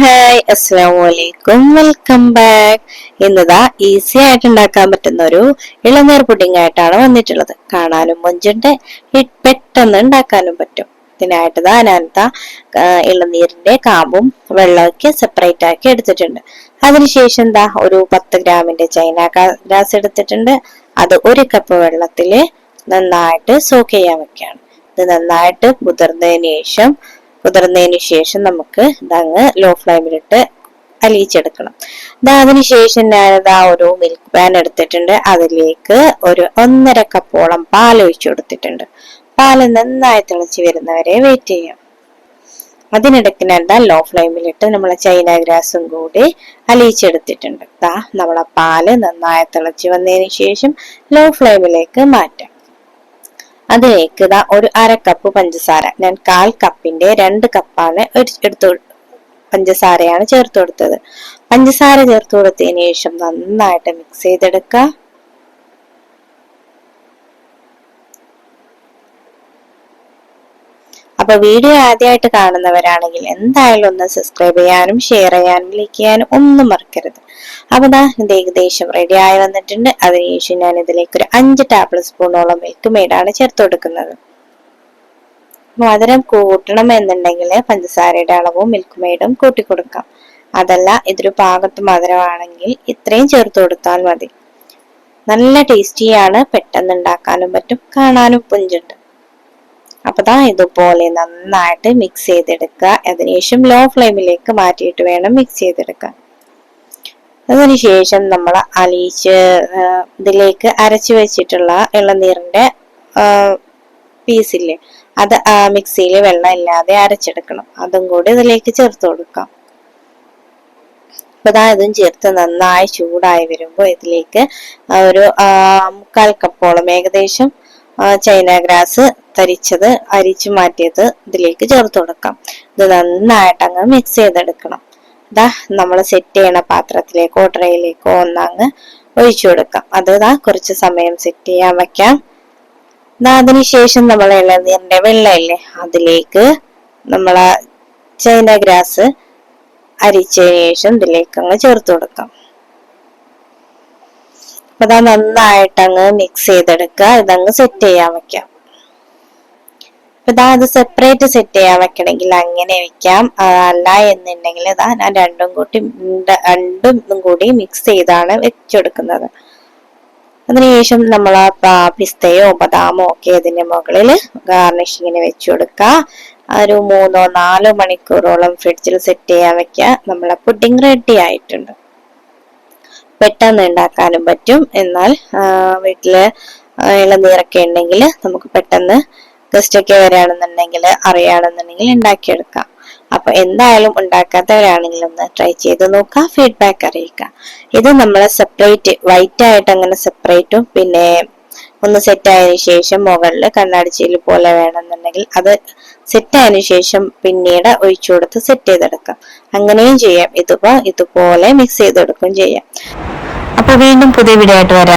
Hi അസ്സാം വലൈക്കും welcome back. ഇന്നതാ easy ആയിട്ട് ഉണ്ടാക്കാൻ പറ്റുന്ന ഒരു ഇളനീർ പുഡിംഗ് ആയിട്ടാണ് വന്നിട്ടുള്ളത്. കാണാനും മുഞ്ചുണ്ട്. പെട്ടെന്ന് ഉണ്ടാക്കാനും പറ്റും. ഇതിനായിട്ട് താ ഞാനിതാ ഇളനീരിന്റെ കാമ്പും വെള്ളമൊക്കെ സെപ്പറേറ്റ് ആക്കി എടുത്തിട്ടുണ്ട്. അതിനുശേഷം എന്താ ഒരു പത്ത് ഗ്രാമിന്റെ ചൈന ഗ്രാസ് എടുത്തിട്ടുണ്ട്. അത് ഒരു കപ്പ് വെള്ളത്തിൽ നന്നായിട്ട് സോക്ക് ചെയ്യാൻ വെക്കുകയാണ് ഇത് നന്നായിട്ട് കുതിർന്നതിന് ശേഷം കുതിർന്നതിന് ശേഷം നമുക്ക് ഇതങ്ങ് ലോ ഫ്ലെയിമിലിട്ട് അലിയിച്ചെടുക്കണം. ഇതാ അതിനുശേഷം ഞാനിതാ ഒരു മിൽക്ക് പാൻ എടുത്തിട്ടുണ്ട്. അതിലേക്ക് ഒരു ഒന്നര കപ്പോളം പാൽ ഒഴിച്ചു കൊടുത്തിട്ടുണ്ട്. പാൽ നന്നായി തിളച്ച് വരുന്നവരെ വെയിറ്റ് ചെയ്യാം. അതിനിടയ്ക്ക് ഞാൻ ലോ ഫ്ലെയിമിലിട്ട് നമ്മൾ ചൈന ഗ്രാസും കൂടി അലിയിച്ചെടുത്തിട്ടുണ്ട്. ദാ നമ്മളെ പാൽ നന്നായി തിളച്ച് വന്നതിന് ശേഷം ലോ ഫ്ലെയിമിലേക്ക് മാറ്റാം. അതിലേക്ക് ഇതാ ഒരു അര കപ്പ് പഞ്ചസാര. ഞാൻ കാൽ കപ്പിന്റെ രണ്ട് കപ്പാണ് എടുത്തു പഞ്ചസാരയാണ് ചേർത്ത് കൊടുത്തത്. പഞ്ചസാര ചേർത്ത് കൊടുത്തതിന് ശേഷം നന്നായിട്ട് മിക്സ് ചെയ്തെടുക്കുക അപ്പൊ വീഡിയോ ആദ്യമായിട്ട് കാണുന്നവരാണെങ്കിൽ എന്തായാലും ഒന്ന് സബ്സ്ക്രൈബ് ചെയ്യാനും ഷെയർ ചെയ്യാനും ലൈക്ക് ചെയ്യാനും ഒന്നും മറക്കരുത്. അപ്പൊ ഇതാ ഇത് ഏകദേശം റെഡി ആയി വന്നിട്ടുണ്ട്. അതിനുശേഷം ഞാൻ ഇതിലേക്ക് ഒരു അഞ്ച് ടേബിൾ സ്പൂണോളം മിൽക്ക് മെയ്ഡാണ് ചേർത്ത് കൊടുക്കുന്നത്. മധുരം കൂട്ടണം എന്നുണ്ടെങ്കിൽ പഞ്ചസാരയുടെ അളവും മിൽക്ക് മെയ്ഡും കൂട്ടി കൊടുക്കാം. അതല്ല ഇതൊരു പാകത്ത് മധുരമാണെങ്കിൽ ഇത്രയും ചേർത്ത് കൊടുത്താൽ മതി. നല്ല ടേസ്റ്റിയാണ് പെട്ടെന്ന് ഉണ്ടാക്കാനും പറ്റും കാണാനും പുഞ്ചുണ്ട്. അപ്പൊ ദാ ഇതുപോലെ നന്നായിട്ട് മിക്സ് ചെയ്തെടുക്കുക. അതിനുശേഷം ലോ ഫ്ലെയിമിലേക്ക് മാറ്റിയിട്ട് വേണം മിക്സ് ചെയ്തെടുക്കാൻ. അതിനുശേഷം നമ്മൾ അലിയിച്ച് ഇതിലേക്ക് അരച്ചു വെച്ചിട്ടുള്ള ഇളനീറിന്റെ പീസില്ലേ അത് മിക്സിയിൽ വെള്ളം ഇല്ലാതെ അരച്ചെടുക്കണം. അതും കൂടി ഇതിലേക്ക് ചേർത്ത് കൊടുക്കാം. അപ്പൊ ഇതും ചേർത്ത് നന്നായി ചൂടായി വരുമ്പോൾ ഇതിലേക്ക് ഒരു മുക്കാൽ കപ്പോളം ഏകദേശം ചൈന ഗ്രാസ് തരിച്ചത് അരിച്ചു മാറ്റിയത് ഇതിലേക്ക് ചേർത്ത് കൊടുക്കാം. ഇത് നന്നായിട്ട് അങ്ങ് മിക്സ് ചെയ്തെടുക്കണം. ഇതാ നമ്മൾ സെറ്റ് ചെയ്യണ പാത്രത്തിലേക്കോ ട്രേയിലേക്കോ ഒന്നങ്ങ് ഒഴിച്ചു കൊടുക്കാം. അത് ഇതാ കുറച്ച് സമയം സെറ്റ് ചെയ്യാൻ വെക്കാം. ഇതാ അതിനുശേഷം നമ്മൾ ഇളനീരിന്റെ വെള്ളമില്ലേ അതിലേക്ക് നമ്മളെ ചൈന ഗ്രാസ് അരിച്ചതിന് ശേഷം ഇതിലേക്ക് അങ്ങ് ചേർത്ത് കൊടുക്കാം. അപ്പൊ അതാ നന്നായിട്ട് അങ്ങ് മിക്സ് ചെയ്തെടുക്കുക. ഇതങ്ങ് സെറ്റ് ചെയ്യാൻ വെക്കാം. അപ്പൊ ഇതാ അത് സെപ്പറേറ്റ് സെറ്റ് ചെയ്യാൻ വെക്കണമെങ്കിൽ അങ്ങനെ വെക്കാം. അല്ല എന്നുണ്ടെങ്കിൽ ഇതാ ഞാൻ രണ്ടും കൂട്ടി രണ്ടും കൂടി മിക്സ് ചെയ്താണ് വെച്ചെടുക്കുന്നത്. അതിനുശേഷം നമ്മൾ ആ പിസ്തയോ ബദാമോ ഒക്കെ ഇതിന്റെ മുകളിൽ ഗാർണിഷിങ്ങിന് വെച്ചു കൊടുക്കുക ഒരു മൂന്നോ നാലോ മണിക്കൂറോളം ഫ്രിഡ്ജിൽ സെറ്റ് ചെയ്യാൻ വെക്കുക. നമ്മളെ പുഡിംഗ് റെഡി ആയിട്ടുണ്ട്. പെട്ടെന്ന് ഉണ്ടാക്കാനും പറ്റും. എന്നാൽ വീട്ടിൽ ഇളനീരൊക്കെ ഉണ്ടെങ്കിൽ നമുക്ക് പെട്ടെന്ന് ഗസ്റ്റൊക്കെ വരികയാണെന്നുണ്ടെങ്കിൽ അറിയുകയാണെന്നുണ്ടെങ്കിൽ ഉണ്ടാക്കിയെടുക്കാം. അപ്പൊ എന്തായാലും ഉണ്ടാക്കാത്തവരാണെങ്കിൽ ഒന്ന് ട്രൈ ചെയ്ത് നോക്കാം ഫീഡ്ബാക്ക് അറിയിക്കാം. ഇത് നമ്മൾ സെപ്പറേറ്റ് വൈറ്റ് ആയിട്ട് അങ്ങനെ സെപ്പറേറ്റും പിന്നെ ഒന്ന് സെറ്റ് ആയതിനു ശേഷം മുകളിൽ കണ്ണാടിച്ചീൽ പോലെ വേണമെന്നുണ്ടെങ്കിൽ അത് സെറ്റ് ആയതിനു ശേഷം പിന്നീട് ഒഴിച്ചു കൊടുത്ത് സെറ്റ് ചെയ്തെടുക്കാം. അങ്ങനെയും ചെയ്യാം. ഇതുപോ ഇതുപോലെ മിക്സ് ചെയ്തെടുക്കുകയും ചെയ്യാം. അപ്പൊ വീണ്ടും പുതിയ വീഡിയോ ആയിട്ട് വരാം.